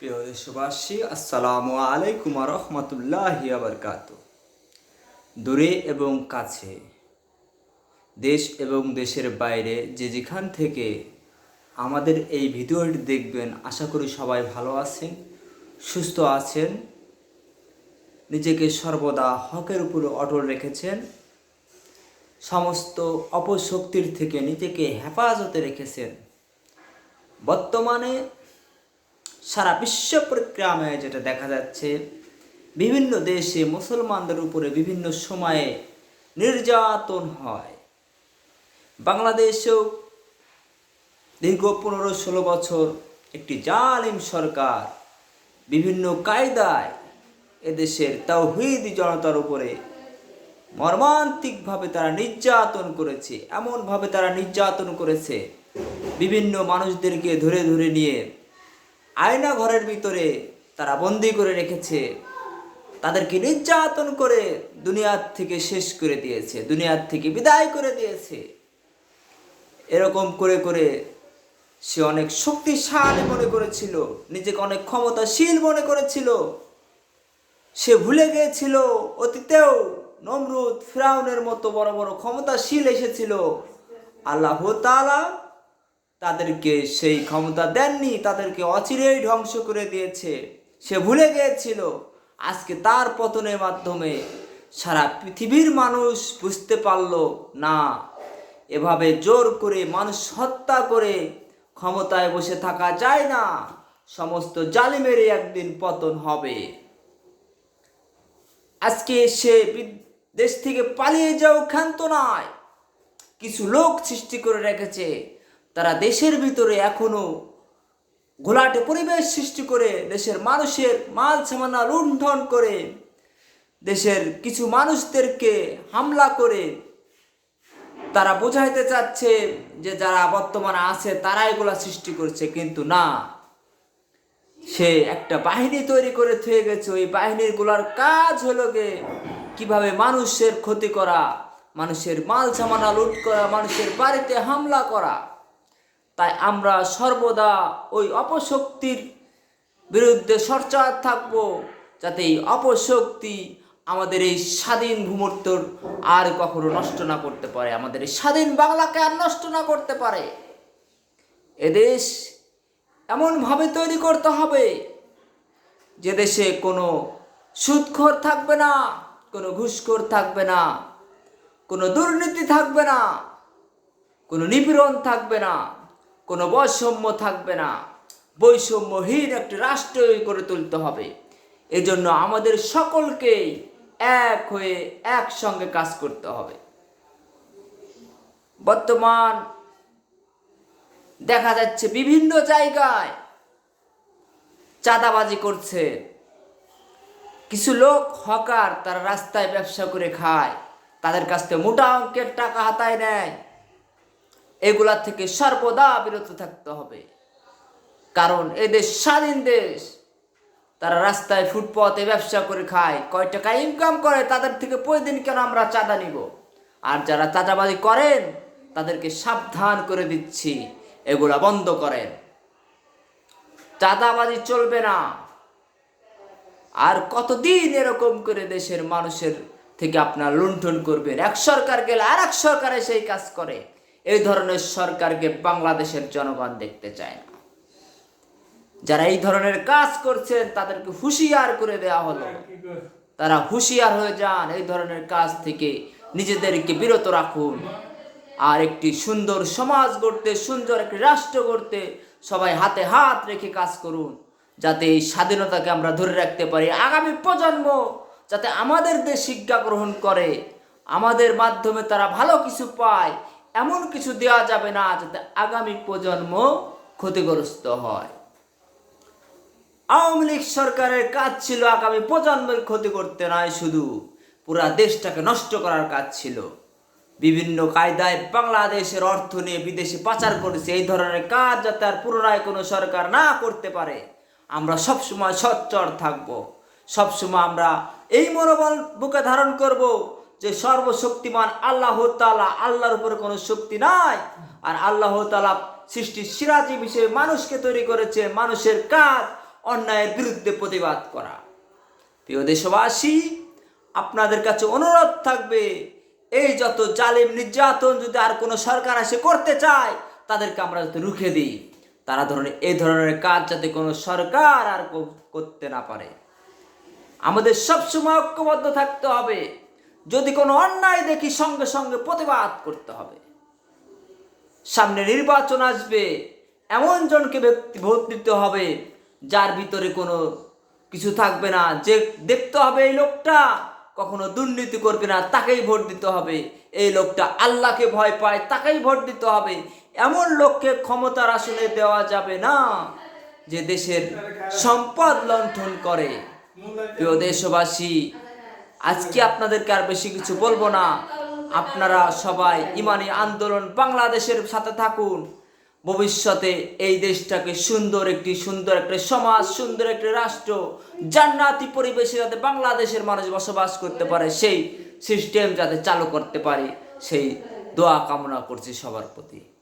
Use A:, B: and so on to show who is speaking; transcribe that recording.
A: প্রিয় দেশবাসী, আসসালামু আলাইকুম রহমতুল্লাহ আবরকাত দূরে এবং কাছে, দেশ এবং দেশের বাইরে যে যেখান থেকে আমাদের এই ভিডিওটি দেখবেন, আশা করি সবাই ভালো আছেন, সুস্থ আছেন। নিজেকে সর্বদা হকের উপরে অটল রেখেছেন। সমস্ত অপশক্তির থেকে নিজেকে হেফাজতে রেখেছেন। বর্তমানে সারা বিশ্ব পরিক্রমায় যেটা দেখা যাচ্ছে, বিভিন্ন দেশে মুসলমানদের উপরে বিভিন্ন সময়ে নির্যাতন হয়। বাংলাদেশেও দীর্ঘ পনেরো ষোলো বছর একটি জালিম সরকার বিভিন্ন কায়দায় এদেশের তাওহিদি জনতার উপরে মর্মান্তিকভাবে তারা নির্যাতন করেছে, এমনভাবে তারা নির্যাতন করেছে। বিভিন্ন মানুষদেরকে ধরে ধরে নিয়ে আয়না ঘরের ভিতরে তারা বন্দি করে রেখেছে। তাদেরকে নির্যাতন করে দুনিয়ার থেকে শেষ করে দিয়েছে, দুনিয়ার থেকে বিদায় করে দিয়েছে। এরকম করে করে সে অনেক শক্তিশালী মনে করেছিল, নিজেকে অনেক ক্ষমতাশীল মনে করেছিল। সে ভুলে গিয়েছিল, অতীতেও নমরুদ ফ্রাউনের মতো বড় বড় ক্ষমতাশীল এসেছিল। আল্লাহ তাআলা তাদেরকে সেই ক্ষমতা দেননি, তাদেরকে অচিরেই ধ্বংস করে দিয়েছে। সে ভুলে গিয়েছিল, আজকে তার পতনের মাধ্যমে সারা পৃথিবীর মানুষ বুঝতে পারল, না, এভাবে জোর করে মানুষ হত্যা করে ক্ষমতায় বসে থাকা যায় না, সমস্ত জালিমেরই একদিন পতন হবে। আজকে সে দেশ থেকে পালিয়ে যাও ক্ষান্ত নয়, কিছু লোক সৃষ্টি করে রেখেছে তারা দেশের ভিতরে এখনও ঘোলাটে পরিবেশ সৃষ্টি করে, দেশের মানুষের মাল সামানা লুণ্ঠন করে, দেশের কিছু মানুষদেরকে হামলা করে। তারা বোঝাইতে চাচ্ছে যে যারা বর্তমানে আছে তারা এগুলা সৃষ্টি করছে, কিন্তু না। সে একটা বাহিনী তৈরি করে থয়ে গেছে। ওই বাহিনীরগুলার কাজ হলো গে, কীভাবে মানুষের ক্ষতি করা, মানুষের মাল সামানা লুট করা, মানুষের বাড়িতে হামলা করা। তাই আমরা সর্বদা ওই অপশক্তির বিরুদ্ধে সরচার থাকব যাতে এই অপশক্তি আমাদের এই স্বাধীন ভূমর্তর আর কখনো নষ্ট না করতে পারে, আমাদের এই স্বাধীন বাংলাকে আর নষ্ট না করতে পারে। এদেশ এমনভাবে তৈরি করতে হবে যে দেশে কোনো সুদখোর থাকবে না, কোনো ঘুষখোর থাকবে না, কোনো দুর্নীতি থাকবে না, কোনো নিপীড়ন থাকবে না। কোনো বৈষম্য থাকবে না। বৈষম্যহীন একটি রাষ্ট্র করে তুলতে হবে। এজন্য আমাদের সকলকেই এক হয়ে একসঙ্গে কাজ করতে হবে। বর্তমান দেখা যাচ্ছে বিভিন্ন জায়গায় চাঁদাবাজি করছে। কিছু লোক হকার, তারা রাস্তায় ব্যবসা করে খায়। তাদের কাছ থেকে মোটা অঙ্কের টাকা হাতায় নেয়। এগুলা থেকে সর্বদা বিরত থাকতে হবে। কারণ এদেশ স্বাধীন দেশ, তারা রাস্তায় ফুটপথে ব্যবসা করে খায়, কয় টাকা ইনকাম করে, তাদের থেকে প্রতিদিন কেন আমরা চাঁদা নিব? আর যারা চাঁদাবাজি করেন, তাদেরকে সাবধান করে দিচ্ছি, এগুলা বন্ধ করেন। চাঁদাবাজি চলবে না। আর কতদিন এরকম করে দেশের মানুষের থেকে আপনার লুণ্ঠন করবেন? এক সরকার গেলে আর এক সরকারে সেই কাজ করে। এই ধরনের সরকারকে বাংলাদেশের জনগণ দেখতে চায় না। যারা এই ধরনের কাজ করছেন তাদেরকে হুঁশিয়ার করে দেওয়া হলো। তারা হুঁশিয়ার হয়ে যান, এই ধরনের কাজ থেকে নিজেদেরকে বিরত রাখুন। আর একটি সুন্দর সমাজ গড়তে, সুন্দর একটি রাষ্ট্র গড়তে সবাই হাতে হাত রেখে কাজ করুন। যাতে এই স্বাধীনতাকে আমরা ধরে রাখতে পারি। আগামী প্রজন্ম যাতে আমাদের দেশ শিক্ষা গ্রহণ করে। আমাদের মাধ্যমে তারা ভালো কিছু পায়। এমন কিছু দেওয়া যাবে না যাতে আগামী প্রজন্ম ক্ষতিগ্রস্ত হয়। আওয়ামী লীগ সরকারের কাজ ছিল আগামী প্রজন্মের ক্ষতি করতে নয় শুধু, পুরা দেশটাকে নষ্ট করার কাজ ছিল। বিভিন্ন কায়দায় বাংলাদেশের অর্থ নিয়ে বিদেশে পাচার করেছে এই ধরনের কাজ যাতে আর পুনরায় কোনো সরকার না করতে পারে। আমরা সবসময় সচ্চর থাকব। সবসময় আমরা এই মনোবল বুকে ধারণ করব। যে সর্বশক্তিমান আল্লাহ তালা আল্লাহর উপরে কোনো শক্তি নাই। আর আল্লাহ তালা সৃষ্টির সিরাজি বিষয়ে মানুষকে তৈরি করেছে, মানুষের কাজ, অন্যায়ের বিরুদ্ধে প্রতিবাদ করা। প্রিয় দেশবাসী, আপনাদের কাছে অনুরোধ থাকবে, এই যত জালিম নির্যাতন যদি আর কোনো সরকার এসে করতে চায়, তাদেরকে আমরা যাতে রুখে দিই। তারা ধরনের, এই ধরনের কাজ যাতে কোনো সরকার আর করতে না পারে। আমাদের সবসময় ঐক্যবদ্ধ থাকতে হবে। যদি কোনো অন্যায় দেখি সঙ্গে সঙ্গে প্রতিবাদ করতে হবে। সামনে নির্বাচন আসবে, এমন জনকে ব্যক্তি ভোট দিতে হবে, যার ভিতরে কোনো কিছু থাকবে না। যে দেখতে হবে এই লোকটা, কখনো দুর্নীতি করবে না, তাকেই ভোট দিতে হবে। এই লোকটা আল্লাহকে ভয় পায়, তাকেই ভোট দিতে হবে। এমন লোককে ক্ষমতার আসনে দেওয়া যাবে না, যে দেশের সম্পদ লণ্ঠন করে। প্রিয় দেশবাসী আজকে আপনাদেরকে আর বেশি কিছু বলব না। আপনারা সবাই ইমানি আন্দোলন বাংলাদেশের সাথে থাকুন। ভবিষ্যতে এই দেশটাকে সুন্দর একটি, সুন্দর একটা সমাজ, সুন্দর একটি রাষ্ট্র, জান্নাতি পরিবেশে যাতে বাংলাদেশের মানুষ বসবাস করতে পারে, সেই সিস্টেম যাতে চালু করতে পারে, সেই দোয়া কামনা করছি সবার প্রতি।